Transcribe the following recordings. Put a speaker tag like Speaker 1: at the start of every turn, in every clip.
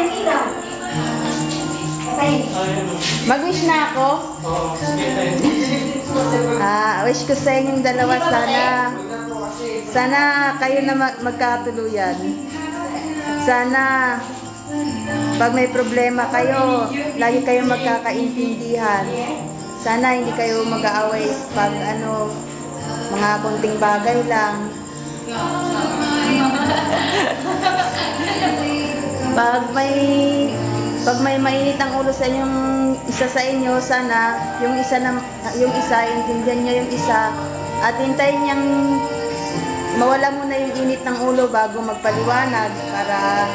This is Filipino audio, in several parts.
Speaker 1: yung ilaw.
Speaker 2: Mag-wish na ako. Ah, wish ko sa inyong dalawa sana. Sana kayo na mag- magkatuluyan. At sana pag may problema kayo, lagi kayong magkakaintindihan. Sana hindi kayo mag-aaway pag ano, mga konting bagay lang. Pag may pag may mainit ang ulo sa inyong isa sa inyo, sana yung isa na yung isa intindihan niya yung isa at hintayin niyang mawala muna yung init ng ulo bago magpaliwanag para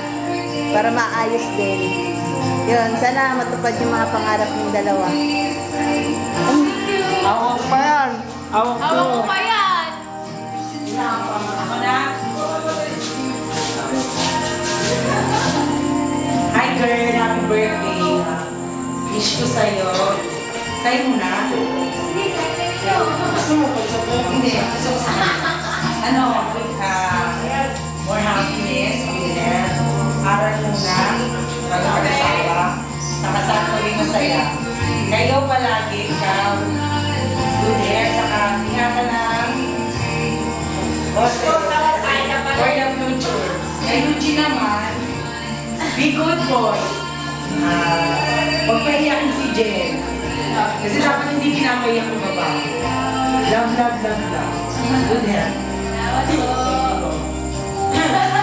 Speaker 2: para maayos din. Yun, sana matupad yung mga pangarap ng dalawa.
Speaker 3: Awak pa yan. Awak ko.
Speaker 4: Pa
Speaker 3: birthday. Wish ko sa'yo. Sa'yo muna. Gusto mo kung sa Hindi, gusto ko sa'yo. Ano, ah, more happiness, Miller. Aral muna, bago mag-asawa. Saka sa tuloy masaya. Kayo palagi, ikaw, good hair, saka ingatan ng boses for the future. Kay Eugene naman, be good boy. Huwag pahiyakin si Jen. Kasi dapat hindi pinapahiyak ng babae. Love, love, love, love. Good hair.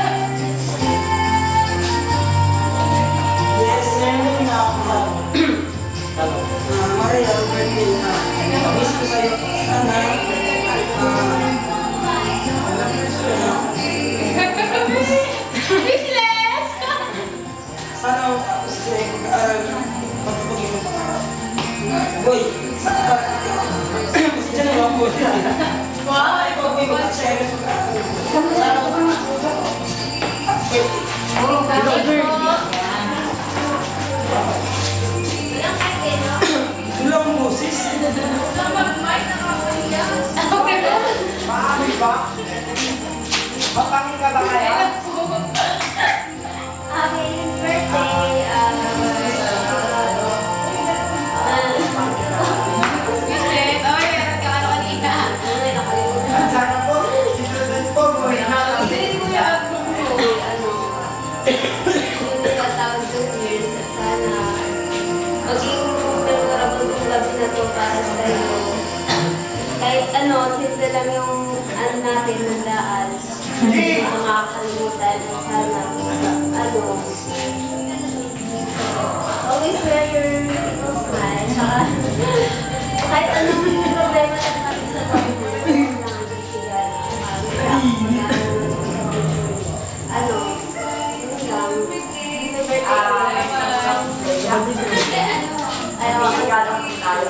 Speaker 3: Boy, saan lang
Speaker 1: yung ano natin, nandaan. Hindi mo makakalimutan sana, ano, always wear your little smile. Saka, kahit anong problema na natin sa pag-ibig, ano, yun lang. Ayaw, akala ko tayo.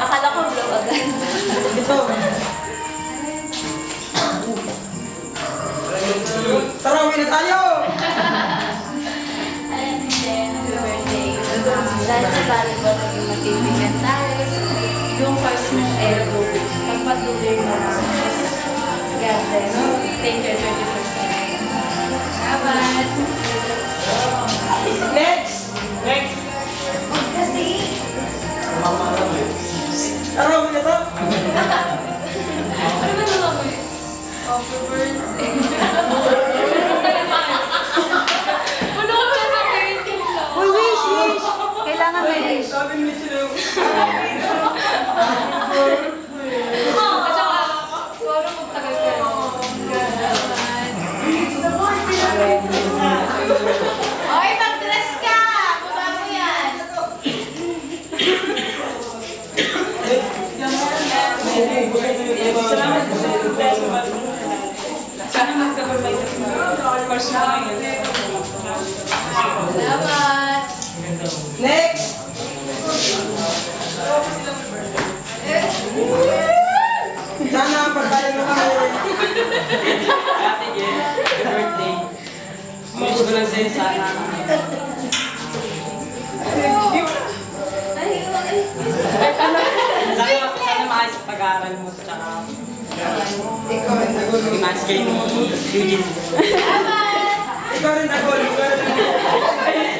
Speaker 1: Akala ko blow agad.
Speaker 3: Na tayo!
Speaker 1: Ayan, din, happy birthday. Dahil sa volleyball, naging magkaibigan tayo. Yung first mo ever, pagpatuloy mo na. God bless. Thank you, 21st century. Salamat.
Speaker 3: Next! Next!
Speaker 1: Kasi,
Speaker 3: Tara, uwi na to!
Speaker 4: Ano ba naman mo? Happy birthday. Ano ka ba sa birthday lang?
Speaker 2: Uy, wish, wish! Kailangan may wish.
Speaker 3: Sabi ni sila yung...
Speaker 4: At saka, parang magtagal ka Oy, mag-dress ka! Baba mo yan!
Speaker 3: Sana magkabay ng course na
Speaker 5: Wish ko lang sa'yo sana. Sana, sana pag-aaral mo. Tsaka,
Speaker 3: Ikaw rin nagulong.
Speaker 5: imas kayo ni Eugene.
Speaker 3: Ikaw rin nagulong. Ikaw rin nagulong.